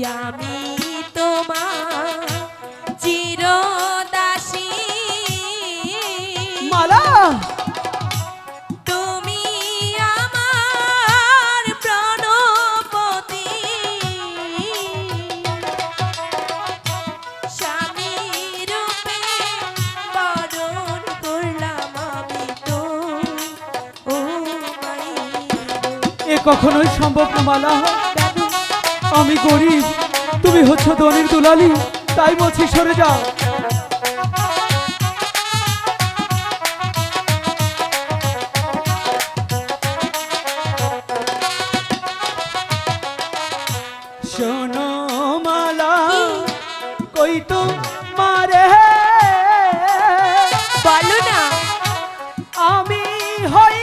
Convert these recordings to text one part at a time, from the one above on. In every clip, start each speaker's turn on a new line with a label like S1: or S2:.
S1: আমি তোমার
S2: মালা!
S1: তুমি আমার প্রণপতি। স্বামী রূপে বরণ করলাম আমি তো ও মাই
S2: এ কখনোই সম্ভব না মালা। আমি গরিব তুমি হচ্ছ ধনির দুলালি তাই বলছি সরে যাও। শোনো মালা কই তো মারে
S1: বলো না।
S2: আমি হই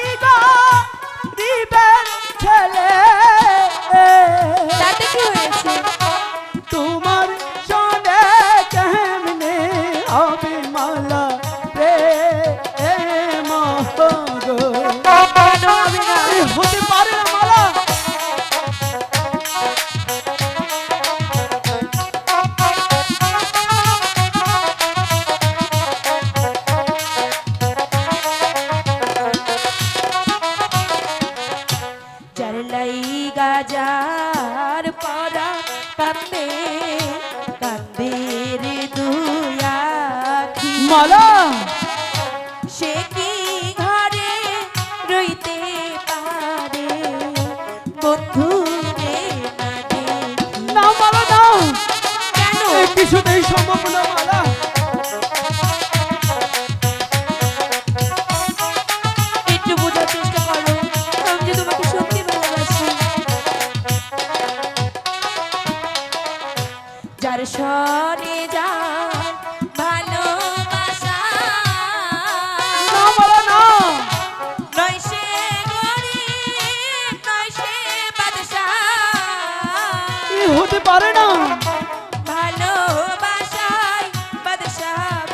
S1: গাজার পরা কান্দে কান্দে রে দুয়া
S2: মালা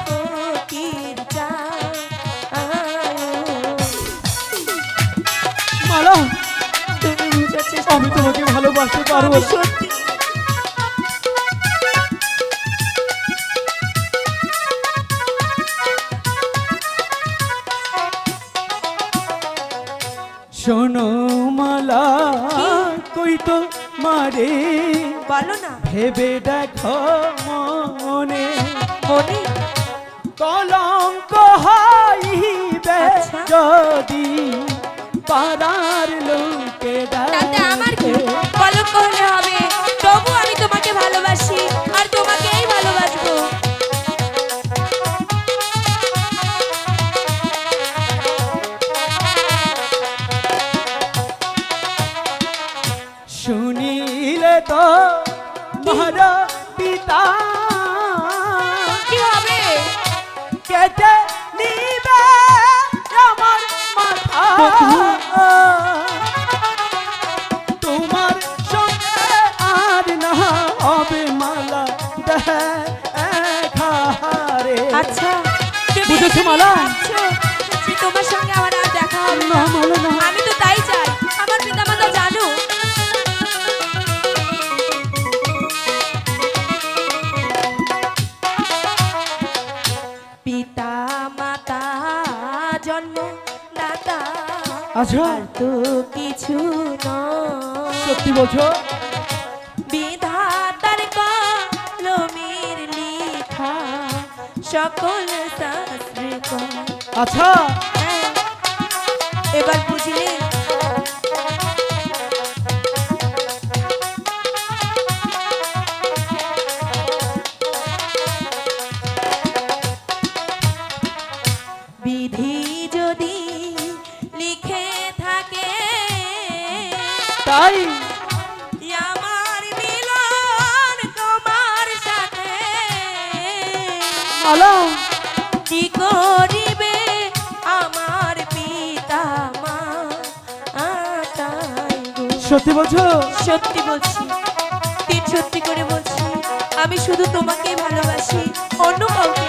S1: ফকির চায়।
S2: মালা
S1: তুমি বুঝার চেষ্টা
S2: আমি। তোমাকে ভালোবাসতে পারব
S1: সত্যি
S2: শোনো মালা কই তো মারে?
S1: বলো না।
S2: ভেবে দেখো মনে।
S1: মনে?
S2: কলঙ্ক হইবে। যদি পাড়ার লোকে তো মহারা পিতা।
S1: কি হবে
S2: কেটে নিবে আমার মাথা। তোমার সঙ্গে আর না হবে মালা দেখারে
S1: আচ্ছা।
S2: বুঝেছ মালা?
S1: জন্ম দাতা।
S2: আচ্ছা।
S1: তো কিছু
S2: সত্যি বলছো?
S1: বিধাতার কলমের লেখা সকল শাস্ত্রে।
S2: আচ্ছা।
S1: হ্যাঁ, এবার বুঝলে
S2: তাই
S1: আমার মিলন তোমার সাথে।
S2: মালা
S1: কি করিবে আমার পিতা মা?
S2: সত্যি বলছো?
S1: সত্যি বলছি। সত্যি করে বলছি আমি শুধু তোমাকেই ভালোবাসি অন্য কাউকে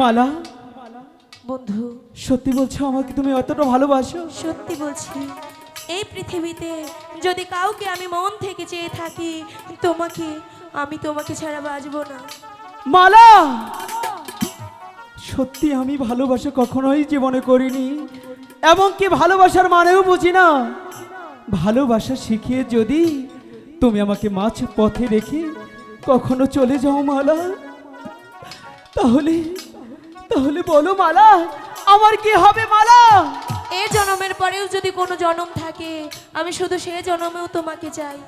S2: মালা?
S1: বন্ধু।
S2: সত্যি বলছো আমাকে তুমি অতটা ভালোবাসো?
S1: সত্যি বলছি। এই পৃথিবীতে যদি কাউকে আমি মন থেকে চেয়ে থাকি তোমাকে আমি তোমাকে ছাড়া বাঁচবো না।
S2: মালা! সত্যি আমি ভালোবাসা কখনোই জীবনে করিনি এমনকি ভালোবাসার মানেও বুঝি না। ভালোবাসা শিখিয়ে যদি তুমি আমাকে মাছ পথে রেখে কখনো চলে যাও মালা তাহলে তাহলে বলো মালা, আমার কি হবে মালা?
S1: এ জন্মের পরেও যদি কোনো জন্ম থাকে, আমি শুধু সে জন্মেও তোমাকে চাই।